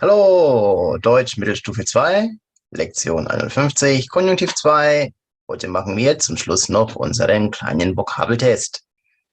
Hallo, Deutsch Mittelstufe 2, Lektion 51, Konjunktiv 2. Heute machen wir zum Schluss noch unseren kleinen Vokabeltest.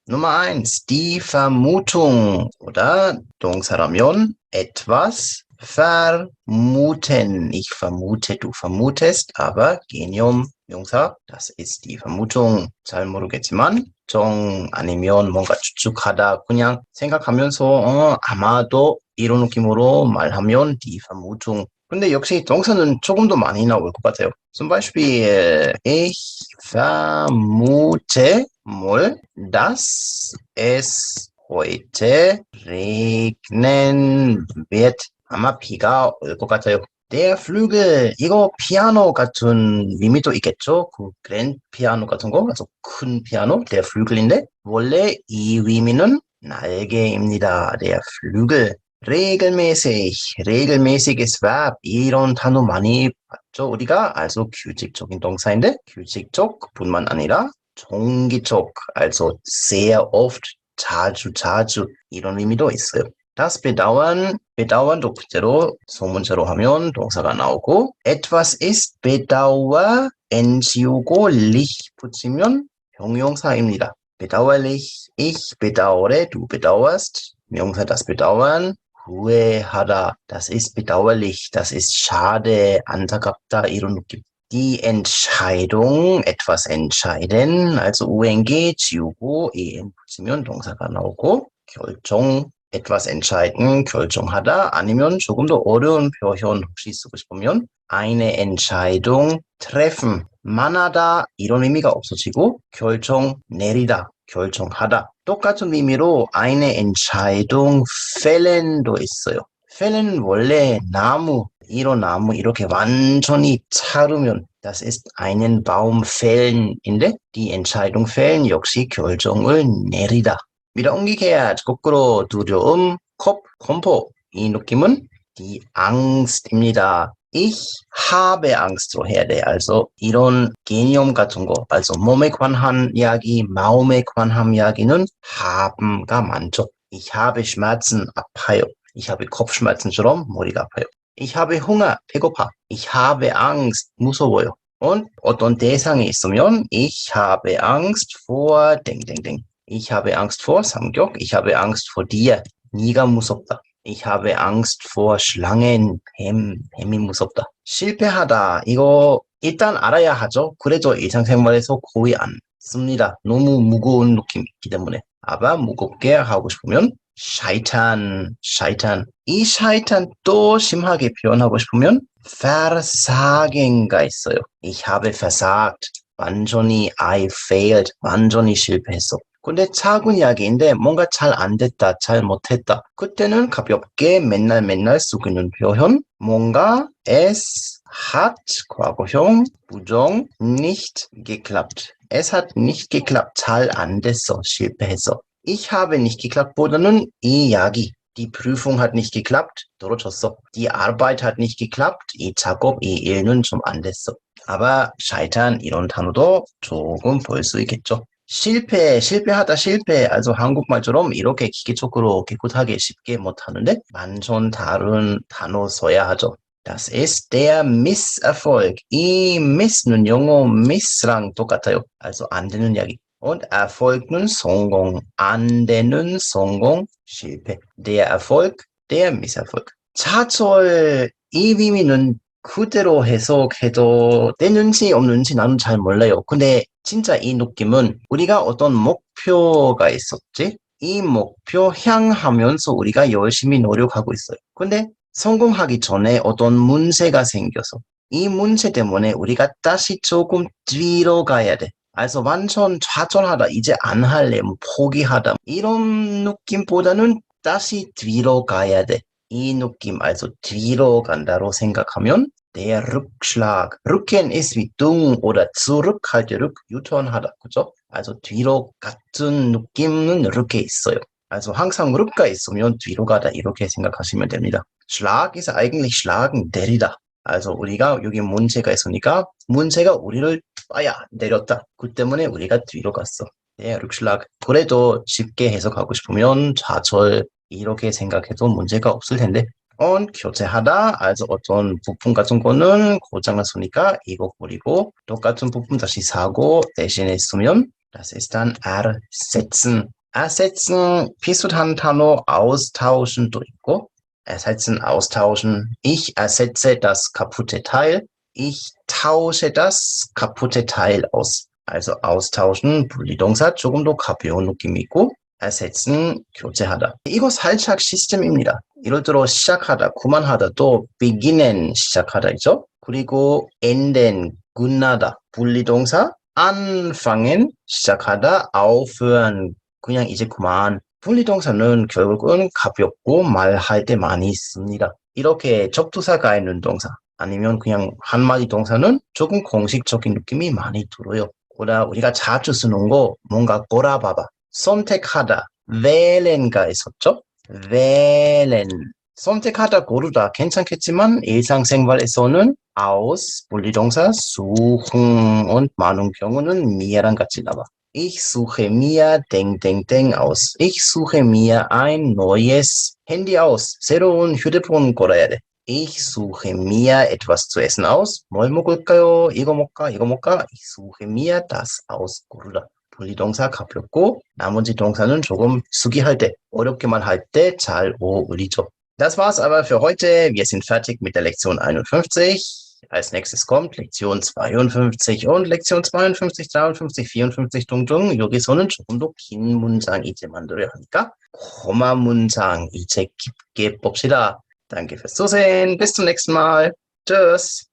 Nummer 1, die Vermutung oder Dongsaramyon, etwas vermuten. Ich vermute, du vermutest, aber Genium 명사, das ist die Vermutung. 잘 모르겠지만 정 아니면 뭔가 추측하다 그냥 생각하면서 어, 아마도 이런 느낌으로 말하면 die Vermutung. 근데 역시 동사는 조금 더 많이 나올 것 같아요. Zum Beispiel ich vermute mal, dass es heute regnen wird. 아마 비가 올 것 같아요. Der Flügel, 이거 피아노 같은 의미도 있겠죠? 그 그랜 피아노 같은 거, 아주 큰 피아노, der Flügel인데 원래 이 의미는 날개입니다. Der Flügel. regelmäßig, regelmäßiges Verb 이런 단어 많이 봤죠? 우리가 also 규칙적인 동사인데 규칙적뿐만 아니라 정기적, also sehr oft, 자주 자주 이런 의미도 있어요. Das bedauern, bedauern도 그대로 소문자로 하면 동사가 나오고 etwas ist bedauer 엔지우고 lich 붙이면 형용사입니다. bedauerlich, ich bedauere, du bedauerst, 명사 das bedauern, 후회하다, das ist bedauerlich, das ist schade, 안타깝다 이런 느낌. Die Entscheidung, etwas entscheiden, also ung 지우고 en 붙이면 동사가 나오고 결정 etwas entscheiden, 결정하다 아니면 조금 더 어려운 표현 혹시 쓰고 싶으면 eine Entscheidung treffen, 만하다 이런 의미가 없어지고 결정 내리다, 결정하다 똑같은 의미로 eine Entscheidung fällen도 있어요. fällen 원래 나무, 이런 나무 이렇게 완전히 자르면 das ist einen Baum fällen인데 die Entscheidung fällen 역시 결정을 내리다. Umgekehrt, 거꾸로 두려움, 겁, 공포. 이 느낌은 die Angst입니다. Ich habe Angst로 해야 돼. also 이런 개념 같은 거, also 몸에 관한 이야기, 마음에 관한 이야기는 haben가 많죠. Ich habe Schmerzen, 아파요. Ich habe Kopfschmerzen처럼 머리가 아파요. Ich habe Hunger, 배고파. Ich habe Angst, 무서워요. und 어떤 대상이 있으면 ich habe Angst vor 땡땡땡. Ich habe Angst vor 삼격. Ich habe Angst vor dir. 네가 무섭다. Ich habe Angst vor Schlangen. 뱀, 뱀이 무섭다. 실패하다. 이거 일단 알아야 하죠. 그래도 일상생활에서 거의 안 씁니다. 너무 무거운 느낌이기 때문에. aber 무겁게 하고 싶으면 scheitern, scheitern. 이 scheitern 또 심하게 표현하고 싶으면 versagen가 있어요. Ich habe versagt. 완전히 I failed. 완전히 실패했어. 근데 작은 이야기인데 뭔가 잘 안 됐다, 잘 못했다. 그때는 가볍게 맨날 맨날 쓰고 있는 표현 뭔가 es hat 과거형 부정 nicht geklappt. Es hat nicht geklappt. 잘 안 됐어. 실패했어. Ich habe nicht geklappt보다는 이 이야기 die Prüfung hat nicht geklappt. 떨어졌어. Die Arbeit hat nicht geklappt. 이 작업, 이 일은 좀 안 됐어. aber scheitern 이런 단어도 조금 볼 수 있겠죠. 실패, 실패하다, 실패. also 한국말처럼 이렇게 기계적으로 깨끗하게 쉽게 못하는데 완전 다른 단어 써야 하죠. Das ist der Misserfolg. 이 miss는 영어 miss랑 똑같아요. also 안 되는 이야기. und Erfolg는 성공, 안 되는 성공, 실패. Der Erfolg, der Misserfolg. 차철 이 의미는 그대로 해석해도 되는지 없는지 나는 잘 몰라요. 근데 진짜 이 느낌은 우리가 어떤 목표가 있었지? 이 목표 향하면서 우리가 열심히 노력하고 있어요. 근데 성공하기 전에 어떤 문제가 생겨서 이 문제 때문에 우리가 다시 조금 뒤로 가야 돼. 그래서 완전 좌절하다, 이제 안 할래, 뭐 포기하다 이런 느낌보다는 다시 뒤로 가야 돼. 이 느낌, also 뒤로 간다로 생각하면 der Rückschlag. Rücken ist wie dung oder zurück 할 때, rück, 유턴 하다, 그죠? also 뒤로 같은 느낌은 이렇게 있어요. also 항상 rück가 있으면 뒤로 가다 이렇게 생각하시면 됩니다. Schlag ist eigentlich schlagen, 내리다. also 우리가 여기 문제가 있으니까 문제가 우리를 빠야 내렸다. 그 때문에 우리가 뒤로 갔어. 네, 룩실락. 그래도 쉽게 해석하고 싶으면 좌절 이렇게 생각해도 문제가 없을 텐데 und 교체하다, also 어떤 부품 같은 거는 고장났으니까 이거 버리고 똑같은 부품 다시 사고 대신에 쓰면 das ist dann ersetzen. ersetzen 비슷한 단어 austauschen도 있고 ersetzen, austauschen. Ich ersetze das kaputte Teil. Ich tausche das kaputte Teil aus. Also austauschen, 분리동사 조금 더 가벼운 느낌이 있고 ersetzen, 교체하다. 이거 살짝 시스템입니다. 예를 들어 시작하다, 그만하다도 beginnen, 시작하다이죠. 그리고 enden, 끝나다, 분리동사 anfangen, 시작하다, aufhören, 그냥 이제 그만. 분리동사는 결국은 가볍고 말할 때 많이 씁니다. 이렇게 접두사가 있는 동사 아니면 그냥 한마디 동사는 조금 공식적인 느낌이 많이 들어요. 보다 우리가 자주 쓰는 거 뭔가 꼬라봐봐. 선택하다, wählen가 있었죠? wählen. 선택하다, 고르다 괜찮겠지만 일상생활에서는 aus, 분리동사, suchen und 많은 경우는 미아랑 같이 나와. Ich suche mir 땡, 땡, 땡 aus. Ich suche mir ein neues Handy aus. 새로운 휴대폰 골라야 돼. Ich suche mir etwas zu essen aus. 뭘 먹을까요? 이거 먹까? 이거 먹까? Ich suche mir das aus. 고르다. 분리동사 가볍고 나머지 동사는 조금 수기할 때, 어렵게만 할 때 잘 어울리죠. Das war's aber für heute. Wir sind fertig mit der Lektion 51. Als nächstes kommt Lektion 52 und Lektion 52, 53, 54 등등 여기서는 조금 더 긴 문장 이제 만들어야 하니까 고마 문장 이제 깊게 봅시다. Danke fürs Zusehen. Bis zum nächsten Mal. Tschüss.